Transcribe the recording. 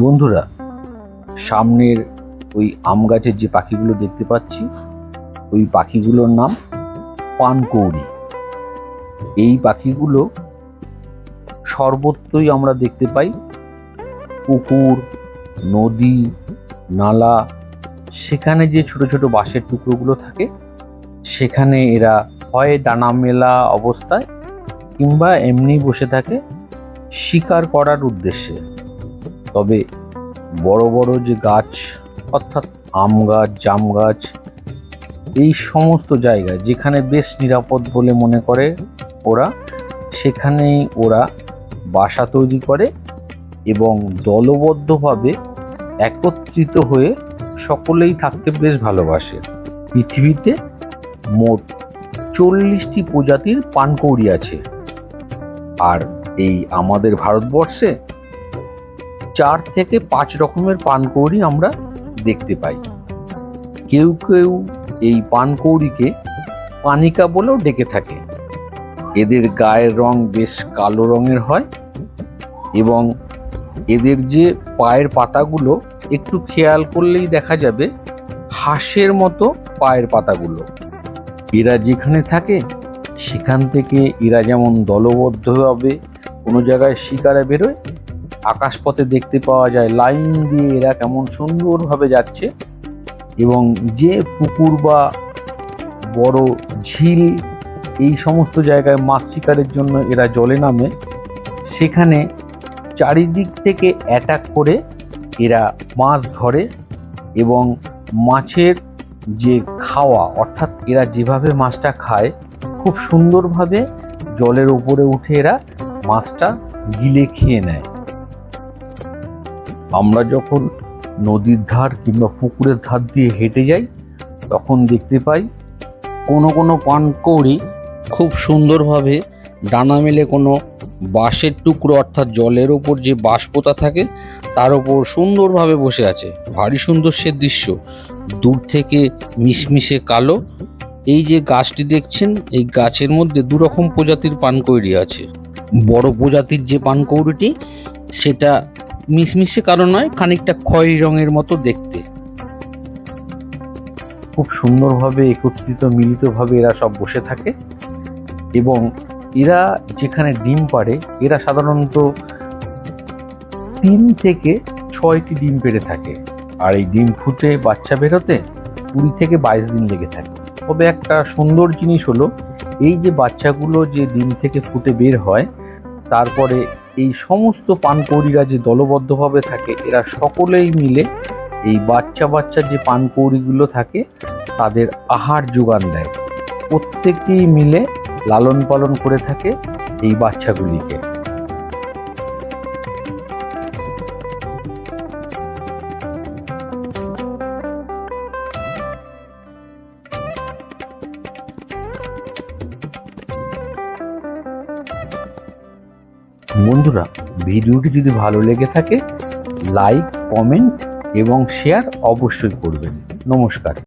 বন্ধুরা, সামনের ওই আম গাছের যে পাখিগুলো দেখতে পাচ্ছি, ওই পাখিগুলোর নাম পানকৌড়ি। এই পাখিগুলো সর্বত্রই আমরা দেখতে পাই। পুকুর, নদী, নালা, সেখানে যে ছোট ছোট বাঁশের টুকরোগুলো থাকে, সেখানে এরা হয় ডানা মেলা অবস্থায় কিংবা এমনি বসে থাকে শিকার করার উদ্দেশ্যে। তবে বড় বড় যে গাছ, অর্থাৎ আম গাছ, জাম গাছ, এই সমস্ত জায়গায় যেখানে বেশ নিরাপদ বলে মনে করে ওরা, সেখানেই ওরা বাসা তৈরি করে এবং দলবদ্ধভাবে একত্রিত হয়ে সকলেই থাকতে বেশ ভালোবাসে। পৃথিবীতে মোট চল্লিশটি প্রজাতির পানকৌড়ি আছে। আর এই আমাদের ভারতবর্ষে চার থেকে পাঁচ রকমের পানকৌড়ি আমরা দেখতে পাই। কেউ কেউ এই পানকৌড়িকে পানিকা বলেও ডেকে থাকে। এদের গায়ের রং বেশ কালো রঙের হয় এবং এদের যে পায়ের পাতাগুলো একটু খেয়াল করলেই দেখা যাবে হাঁসের মতো পায়ের পাতাগুলো। এরা যেখানে থাকে সেখান থেকে এরা যেমন দলবদ্ধভাবে কোনো জায়গায় শিকারে বেরোয় আকাশপথে দেখতে পাওয়া যায়, লাইন দিয়ে এরা কেমন সুন্দরভাবে যাচ্ছে এবং যে পুকুর বা বড় ঝিল এই সমস্ত জায়গায় মাছ শিকারের জন্য এরা জলে নামে, সেখানে চারিদিক থেকে অ্যাটাক করে এরা মাছ ধরে এবং মাছের যে খাওয়া, অর্থাৎ এরা যেভাবে মাছটা খায়, খুব সুন্দরভাবে জলের উপরে উঠে এরা মাছটা গিলে খেয়ে নেয়। আমরা যখন নদীর ধার কিংবা পুকুরের ধার দিয়ে হেঁটে যাই, তখন দেখতে পাই কোনো কোনো পানকৌড়ি খুব সুন্দরভাবে ডানা মেলে কোনো বাঁশের টুকরো অর্থাৎ জলের ওপর যে বাঁশ পোতা থাকে, তার ওপর সুন্দরভাবে বসে আছে। ভারী সুন্দর সে দৃশ্য। দূর থেকে মিশমিশে কালো। এই যে গাছটি দেখছেন, এই গাছের মধ্যে দু রকম প্রজাতির পানকৌড়ি আছে। বড় প্রজাতির যে পানকৌড়িটি সেটা মিশমিশে কালো নয়, খানিকটা খয়েরি রঙের মতো দেখতে। খুব সুন্দরভাবে একত্রিত, মিলিতভাবে এরা সব বসে থাকে এবং এরা যেখানে ডিম পাড়ে, এরা সাধারণত তিন থেকে ছয়টি ডিম পেড়ে থাকে। আর এই ডিম ফুটে বাচ্চা বেরোতে কুড়ি থেকে বাইশ দিন লেগে থাকে। তবে একটা সুন্দর জিনিস হলো, এই যে বাচ্চাগুলো যে ডিম থেকে ফুটে বের হয়, তারপরে এই সমস্ত পানকৌড়িরা যে দলবদ্ধভাবে থাকে, এরা সকলেই মিলে এই বাচ্চা বাচ্চা যে পানকৌড়িগুলো থাকে, তাদের আহার যোগান দেয়। প্রত্যেকেই মিলে লালন পালন করে থাকে এই বাচ্চাগুলিকে। বন্ধুরা ভিডিওটি যদি ভালো লেগে থাকে লাইক কমেন্ট এবং শেয়ার অবশ্যই করবেন। নমস্কার।